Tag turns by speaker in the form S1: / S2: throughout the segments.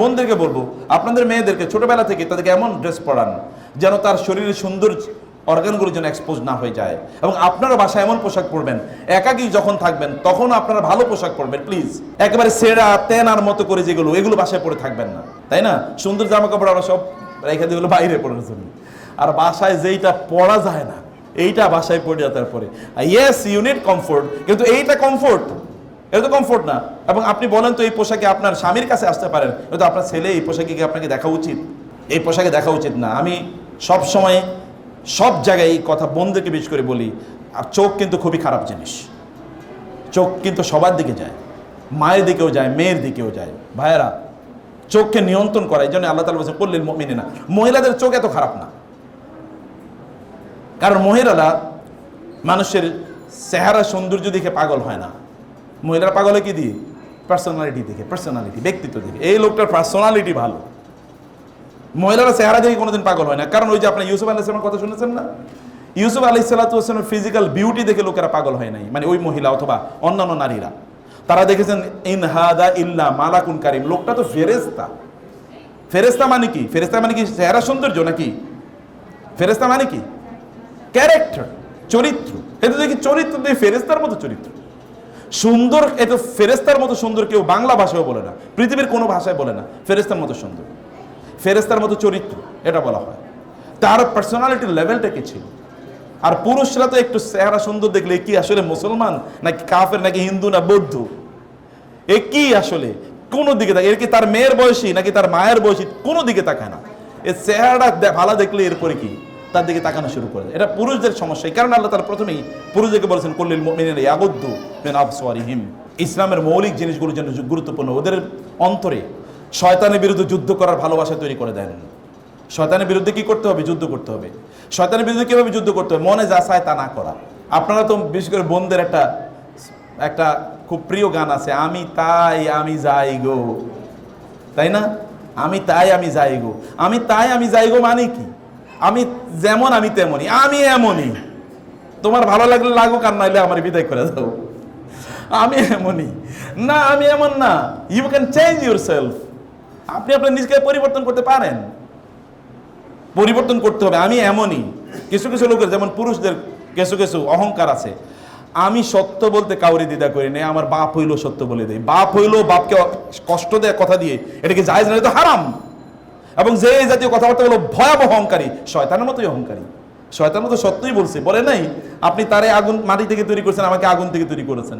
S1: বোনদেরকে বলব, আপনাদের মেয়েদেরকে ছোটবেলা থেকে তাদেরকে এমন ড্রেস পরান যেন তার শরীরের সুন্দর অর্গানগুলো যেন এক্সপোজ না হয়ে যায়। এবং আপনারা বাসায় এমন পোশাক পরবেন, একাকি যখন থাকবেন, তখন আপনারা ভালো পোশাক পরবেন প্লিজ একেবারে সেরা তেনার মতো করে যেগুলো, এগুলো বাসায় পরে থাকবেন না। তাই না? সুন্দর জামা কাপড় আমরা সব রেখে দিয়ে বাইরে পড়ার জন্য। আর বাসায় যেইটা পরা যায় না, এইটা বাসায় পড়ে যাওয়ার পরে। ইয়েস ইউনিট কমফোর্ট কিন্তু এইটা কমফোর্ট এটা তো কমফোর্ট না। এবং আপনি বলেন তো এই পোশাকে আপনার স্বামীর কাছে আসতে পারেন। কিন্তু আপনার ছেলে এই পোশাকে কি আপনাকে দেখা উচিত। এই পোশাকে দেখা উচিত না। আমি সব সময় সব জায়গায় এই কথা বন্ধুকে বিশেষ করে বলি, আর চোখ কিন্তু খুবই খারাপ জিনিস। চোখ কিন্তু সবার দিকে যায়। মায়ের দিকেও যায়, মেয়ের দিকেও যায়। ভাইয়েরা, চোখকে নিয়ন্ত্রণ করা, এই জন্য আল্লাহ তালা বলছেন করলেন মিনে না মহিলাদের চোখ এত খারাপ না। কারণ মহিলারা মানুষের চেহারা সৌন্দর্য দেখে পাগল হয় না। মহিলারা পাগল কি দিয়ে? পার্সোনালিটি দেখে পার্সোনালিটি ব্যক্তিত্ব দেখে। এই লোকটার পার্সোনালিটি ভালো। মহিলারা চেহারা দেখে কোনোদিন পাগল হয় না। কারণ ওই যে আপনি ইউসুফ আলাহ ইসলামের কথা শুনেছেন না? ইউসুফ আলি সাল্লাহামের ফিজিক্যাল বিউটি দেখে লোকেরা পাগল হয় নাই। মানে ওই মহিলা অথবা অন্যান্য নারীরা। তারা দেখেছেন, ইন হাদা ইল্লা মালাকুন কারিম। লোকটা তো ফেরেস্তা ফেরেস্তা মানে কি? ফেরেস্তা মানে কি চেহারা সৌন্দর্য নাকি? ফেরেস্তা মানে কি? ক্যারেক্টার চরিত্র। এটা দেখি চরিত্র দিয়ে ফেরেস্তার মতো চরিত্র। সুন্দর এটা ফেরেস্তার মতো সুন্দর কেউ বাংলা ভাষায় বলে না, পৃথিবীর কোনো ভাষায় বলে না ফেরেস্তার মতো সুন্দর। ফেরেস্তার মতো চরিত্র, এটা বলা হয়। তার পার্সোনালিটির লেভেলটা কি ছিল? আর পুরুষরা তো একটু চেহারা সুন্দর দেখলে কি আসলে মুসলমান, নাকি কাফের, নাকি হিন্দু, না বৌদ্ধ? এ কি আসলে? কোন দিকে তাকায়, এর কি তার মেয়ের বয়সী, নাকি তার মায়ের বয়সী, কোনো দিকে তাকায় না। এ চেহারাটা ভালো দেখলে এরপরে কি? তার দিকে তাকানো শুরু করে। এটা পুরুষদের সমস্যা। এই কারণে আল্লাহ তার প্রথমেই পুরুষদেরকে বলেছেন কল্লিল মিনের ইয়াগুদ্দু মেন আবসওয়ারিহিম ইসলামের মৌলিক জিনিসগুলোর জন্য গুরুত্বপূর্ণ। ওদের অন্তরে শয়তানের বিরুদ্ধে যুদ্ধ করার ভালোবাসা তৈরি করে দেন। শয়তানের বিরুদ্ধে কি করতে হবে? যুদ্ধ করতে হবে। শয়তানের বিরুদ্ধে কীভাবে যুদ্ধ করতে হবে? মনে যা চায় তা না করা। আপনারা তো বিশেষ করে বোনদের একটা একটা খুব প্রিয় গান আছে, আমি তাই, আমি যাই গো। তাই না? আমি তাই, আমি যাই গো। আমি তাই, আমি যাই গো মানে কি? আমি যেমন, আমি তেমনই। আমি এমনই। তোমার ভালো লাগলে লাগুক, আর নাইলে আমার বিদায় করে দাও। আমি এমনই। না, আমি এমন না। You can change yourself আপনি আপনার নিজেকে পরিবর্তন করতে পারেন। পরিবর্তন করতে হবে। আমি এমনই। কিছু কিছু লোকের, যেমন পুরুষদের কিছু কিছু অহংকার আছে। আমি সত্য বলতে কাউরি দ্বিধা করি না আমার বাপ হইল সত্য বলে দেয়। বাপ হইল বাপকে কষ্ট দেয় কথা দিয়ে এটাকে জায়েজ না এটা তো হারাম। এবং যে এই জাতীয় কথাবার্তা হলো ভয়াবহ অহংকারী, শয়তানের মতোই অহংকারী। শয়তান মতো সত্যই বলছে, বলে নাই, আপনি তারে আগুন মাটি থেকে তৈরি করেছেন, আমাকে আগুন থেকে তৈরি করেছেন।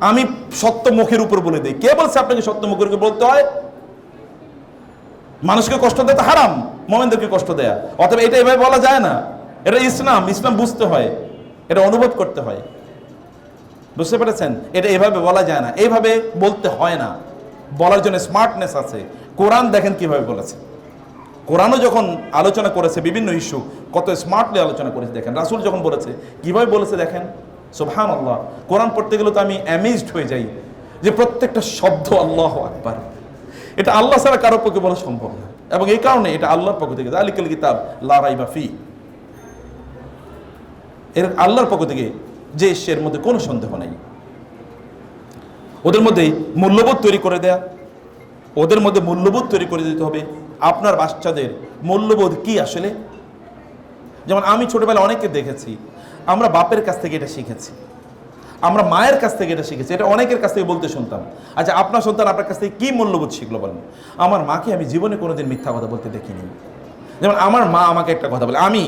S1: আমি সত্য মুখের উপর বলে দিই। কে বলছে আপনাকে সত্য মুখের উপর বলতে হয়? মানুষকে কষ্ট দেয় তো হারাম, মোমেনদেরকে কষ্ট দেয়া। অথবা এটা এভাবে বলা যায় না। এটা ইসলাম ইসলাম বুঝতে হয়, এটা অনুভব করতে হয়। বুঝতে পেরেছেন? এটা এভাবে বলা যায় না। এইভাবে বলতে হয় না। বলার জন্য স্মার্টনেস আছে। কোরআন দেখেন কীভাবে বলেছে। কোরআনও যখন আলোচনা করেছে বিভিন্ন ইস্যু, কত স্মার্টলি আলোচনা করেছে, দেখেন। রাসুল যখন বলেছে, কীভাবে বলেছে দেখেন? সোভান আল্লাহ কোরআন পড়তে গেলে তো আমি অ্যামেজড হয়ে যাই যে প্রত্যেকটা শব্দ আল্লাহ আকবার। এটা আল্লাহ ছাড়া কারোর পক্ষে বলা সম্ভব না। এবং এই কারণে এটা আল্লাহর পক্ষ থেকে আলিকাল কিতাব লারাই বা ফি। এর আল্লাহর পক্ষ থেকে যে এর মধ্যে কোনো সন্দেহ নেই। ওদের মধ্যে মূল্যবোধ তৈরি করে দেয়া। ওদের মধ্যে মূল্যবোধ তৈরি করে দিতে হবে আপনার বাচ্চাদের মূল্যবোধ কি আসলে? যেমন আমি ছোটবেলায় অনেককে দেখেছি, আমরা বাপের কাছ থেকে এটা শিখেছি, আমরা মায়ের কাছ থেকে এটা শিখেছি, এটা অনেকের কাছ থেকে বলতে শুনতাম। আচ্ছা আপনার সন্তান আপনার কাছ থেকে কী মূল্যবোধ শিখলো বলেন? আমার মাকে আমি জীবনে কোনোদিন মিথ্যা কথা বলতে দেখিনি। যেমন আমার মা আমাকে একটা কথা বলে, আমি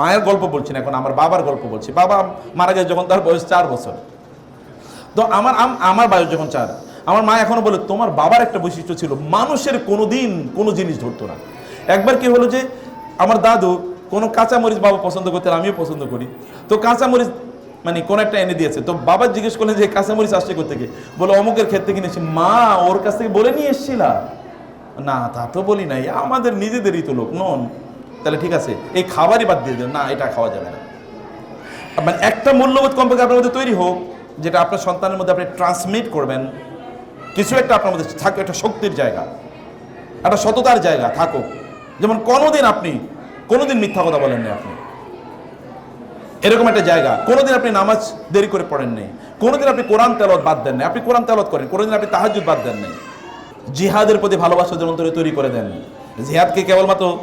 S1: মায়ের গল্প বলছি না এখন, আমার বাবার গল্প বলছি। বাবা মারা গেছে যখন তার বয়স চার বছর। তো আমার আমার বয়স যখন চার আমার মা এখনও বলে, তোমার বাবার একটা বৈশিষ্ট্য ছিল, মানুষের কোনো দিন কোনো জিনিস ধরতো না। একবার কি হলো যে, আমার দাদু কোনো কাঁচামরিচ বাবা পছন্দ করতেন, আমিও পছন্দ করি। তো কাঁচামরিচ মানে কোন একটা এনে দিয়েছে। তো বাবা জিজ্ঞেস করলেন যে কাঁচামরিচ আসছে থেকে? বলে, অমুকের ক্ষেত্রে কিনেছি মা ওর কাছ থেকে বলে, নিয়ে এসছিলা? না, তা তো বলি নাই, আমাদের নিজেদেরই তো লোক, নন। তাহলে ঠিক আছে, এই খাবারই বাদ দিয়ে দেন না, এটা খাওয়া যাবে না। মানে একটা মূল্যবোধ কমপক্ষে আপনার মধ্যে তৈরি হোক। যেটা আপনার সন্তানের মধ্যে আপনি ট্রান্সমিট করবেন, কিছু একটা আপনার মধ্যে থাকুক একটা শক্তির জায়গা, একটা সততার জায়গা থাকুক। যেমন কোনোদিন আপনি, কোনোদিন মিথ্যা কথা বলেন না আপনি। এরকম একটা জায়গা। কোনোদিন আপনি নামাজ দেরি করে পড়েন কোনোদিন আপনি কোরআন তেলত বাদ দেন আপনি কোরআন তেলত করেন। কোনোদিন আপনি তাহাজুদ বাদ দেন নাই জিহাদের প্রতি ভালোবাসা অন্তরে তৈরি করে দেন। জিহাদকে কেবলমাত্র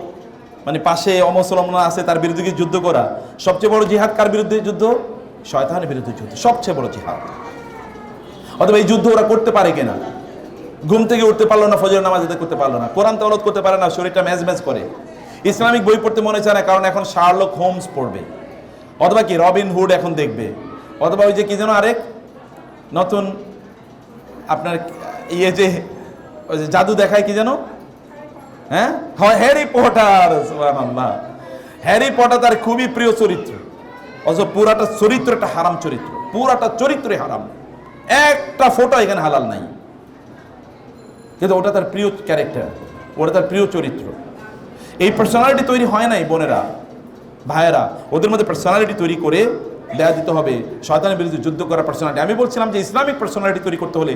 S1: মানে পাশে অমুসলমান আছে তার বিরুদ্ধে যুদ্ধ করা? সবচেয়ে বড় জিহাদ কার বিরুদ্ধে যুদ্ধ? শয়তানের বিরুদ্ধে যুদ্ধ, সবচেয়ে বড় জিহাদ। অথবা এই যুদ্ধ ওরা করতে পারে কিনা? ঘুম থেকে উঠতে পারল না ফজর নামাজ আদায় করতে পারল না। কোরআন তলত করতে পারে না, শরীরটা ম্যাজ ম্যাজ করে। ইসলামিক বই পড়তে মনে চায় না, কারণ এখন শার্লক হোমস পড়বে। অথবা কি, রবিন হুড এখন দেখবে। অথবা ওই যে কি যেন আরেক নতুন আপনার ইয়ে যে, ওই যে জাদু দেখায় কি যেন? হ্যাঁ? হয় হ্যারি পটার হ্যারি পটার তার খুবই প্রিয় চরিত্র। অথচ পুরাটা চরিত্র একটা হারাম চরিত্র, পুরাটা চরিত্রই হারাম। একটা ফটো এখানে হালাল নাই। কিন্তু ওটা তার প্রিয় ক্যারেক্টার ওটা তার প্রিয় চরিত্র। এই পার্সোনালিটি তৈরি হয় নাই বোনেরা, ভাইয়েরা, ওদের মধ্যে পার্সোনালিটি তৈরি করে দেয়া দিতে হবে। শয়তানের বিরুদ্ধে যুদ্ধ করার পার্সোনালিটি আমি বলছিলাম যে ইসলামিক পার্সোনালিটি তৈরি করতে হলে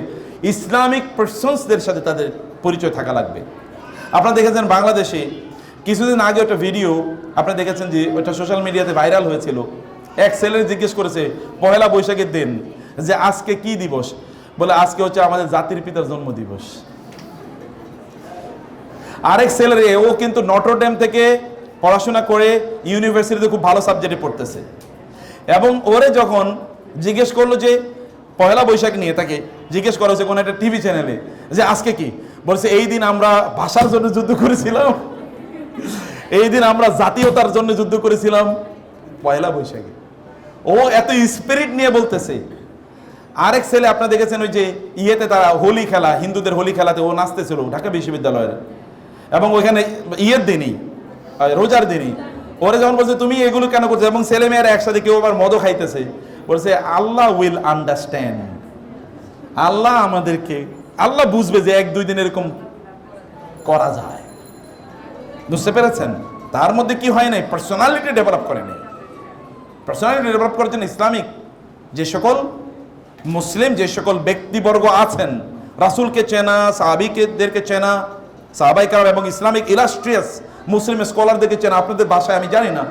S1: ইসলামিক পার্সনসদের সাথে তাদের পরিচয় থাকা লাগবে। আপনারা দেখেছেন বাংলাদেশে কিছুদিন আগে একটা ভিডিও আপনারা দেখেছেন যে ওটা সোশ্যাল মিডিয়াতে ভাইরাল হয়েছিল। এক ছেলে জিজ্ঞেস করেছে, পহেলা বৈশাখের দিন, যে আজকে কি দিবস? বলে, আজকে হচ্ছে আমাদের জাতির পিতার জন্ম দিবস আরেক ছেলের, ও কিন্তু নটরডেম থেকে পড়াশোনা করে ইউনিভার্সিটিতে খুব ভালো সাবজেক্টে পড়তেছে। এবং ওরে যখন জিজ্ঞেস করল যে পয়লা বৈশাখ নিয়ে, তাকে জিজ্ঞেস করা হয়েছে কোনো একটা টিভি চ্যানেলে, যে আজকে কি? বলছে, এই দিন আমরা ভাষার জন্য যুদ্ধ করেছিলাম। এই দিন আমরা জাতীয়তার জন্য যুদ্ধ করেছিলাম পয়লা বৈশাখে। ও এত স্পিরিট নিয়ে বলতেছে। আরেক ছেলে আপনারা দেখেছেন ওই যে ইয়েতে তারা হোলি খেলা, হিন্দুদের হোলি খেলাতে ও নাচতেছিল ঢাকা বিশ্ববিদ্যালয়ের। এবং ওইখানে ইয়ের দিনই রোজার দিনই। ওরা যখন বলছে, তুমি এগুলো কেন করছ? এবং ছেলে মেয়েরা একসাথে কেউ আবার মদও খাইতেছে। বলছে, আল্লাহ উইল আন্ডারস্ট্যান্ড আল্লাহ আমাদেরকে, আল্লাহ বুঝবে যে এক দুই দিন এরকম করা যায়। বুঝতে পেরেছেন? তার মধ্যে কি হয় নাই? পার্সোনালিটি ডেভেলপ করে নেই। পার্সোনালিটি ডেভেলপ করার জন্য ইসলামিক যে সকল মুসলিম, যে সকল ব্যক্তিবর্গ আছেন, রাসূলকে চেনা সাহাবিকেদেরকে চেনা সাহাবাই এবং ইসলামিক ইলাস্ট্রিয়াস মুসলিম স্কলারদেরকে চেনা, আপনাদের বাসায় আমি জানি না।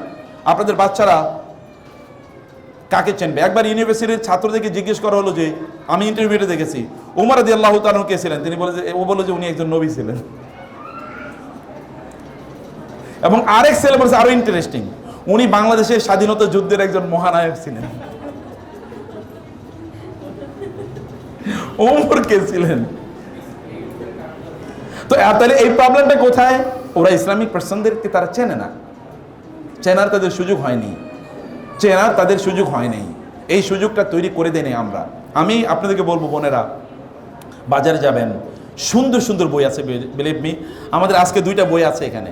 S1: আপনাদের বাচ্চারা কাকে চেনবে? একবার ইউনিভার্সিটির ছাত্রদেরকে জিজ্ঞেস করা হলো যে, আমি ইন্টারভিউতে দেখেছি। উমর আদি আল্লাহ তালু কে ছিলেন? তিনি বলে ও বলল যে, উনি একজন নবী ছিলেন। এবং আরেক বলছে, আরও ইন্টারেস্টিং উনি বাংলাদেশের স্বাধীনতা যুদ্ধের একজন মহানায়ক ছিলেন। ওমর কে ছিলেন? তো তাহলে এই প্রবলেমটা কোথায়? ওরা ইসলামিক পার্সনদেরকে তারা চেনে না। চেনার তাদের সুযোগ হয়নি। চেনার তাদের সুযোগ হয়নি। এই সুযোগটা তৈরি করে দেয়নি আমরা। আমি আপনাদেরকে বলব, বোনেরা, বাজারে যাবেন। সুন্দর সুন্দর বই আছে বিলিভ মি আমাদের আজকে দুইটা বই আছে এখানে।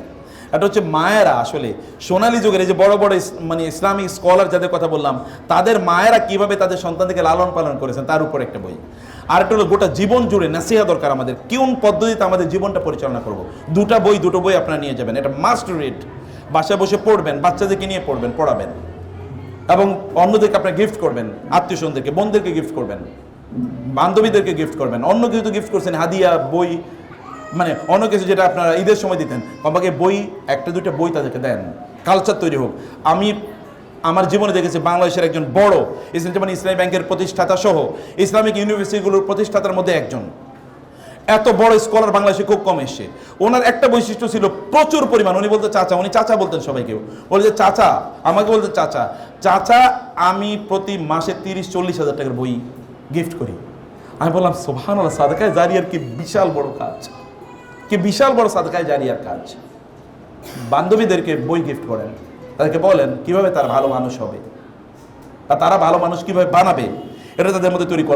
S1: একটা হচ্ছে মায়েরা আসলে। সোনালী যুগের এই যে বড় বড় মানে ইসলামিক স্কলার যাদের কথা বললাম, তাদের মায়েরা কীভাবে তাদের সন্তানদেরকে লালন পালন করেছেন তার উপর একটা বই। আর একটা হলো গোটা জীবন জুড়ে নাসিহা দরকার আমাদের। কোন পদ্ধতিতে আমাদের জীবনটা পরিচালনা করব? দুটা বই, দুটো বই আপনারা নিয়ে যাবেন। এটা মাস্ট রিড বাসায় বসে পড়বেন, বাচ্চাদেরকে নিয়ে পড়বেন, পড়াবেন। এবং অন্যদেরকে আপনার গিফট করবেন আত্মীয় স্বজনদেরকে বোনদেরকে গিফট করবেন, বান্ধবীদেরকে গিফট করবেন। অন্য কিছু তো গিফট করছেন, হাদিয়া, বই মানে অন্য কিছু যেটা আপনারা ঈদের সময় দিতেন, কমপক্ষে বই, একটা, দুইটা বই তাদেরকে দেন। কালচার তৈরি হোক। আমি, আমার জীবনে দেখেছি বাংলাদেশের একজন বড় ইসলাম যেমন ইসলামী ব্যাংকের প্রতিষ্ঠাতা সহ ইসলামিক ইউনিভার্সিটিগুলোর প্রতিষ্ঠাতার মধ্যে একজন। এত বড় স্কলার বাংলাদেশে খুব কম এসছে। ওনার একটা বৈশিষ্ট্য ছিল প্রচুর পরিমাণ। উনি বলতে চাচা, উনি চাচা বলতেন সবাইকে। বলছে চাচা, আমাকে বলতে চাচা চাচা, আমি প্রতি মাসে তিরিশ, চল্লিশ হাজার টাকার বই গিফট করি। আমি বললাম সোভান সাদকায় জারিয়ার কি বিশাল বড় কাজ। কি বিশাল বড় সাদকায় জারিয়ার কাজ। বান্ধবীদেরকে বই গিফট করেন। তাদেরকে বলেন, কীভাবে তারা ভালো মানুষ হবে? বা তারা ভালো মানুষ কীভাবে বানাবে? এটা তাদের মধ্যে তৈরি করা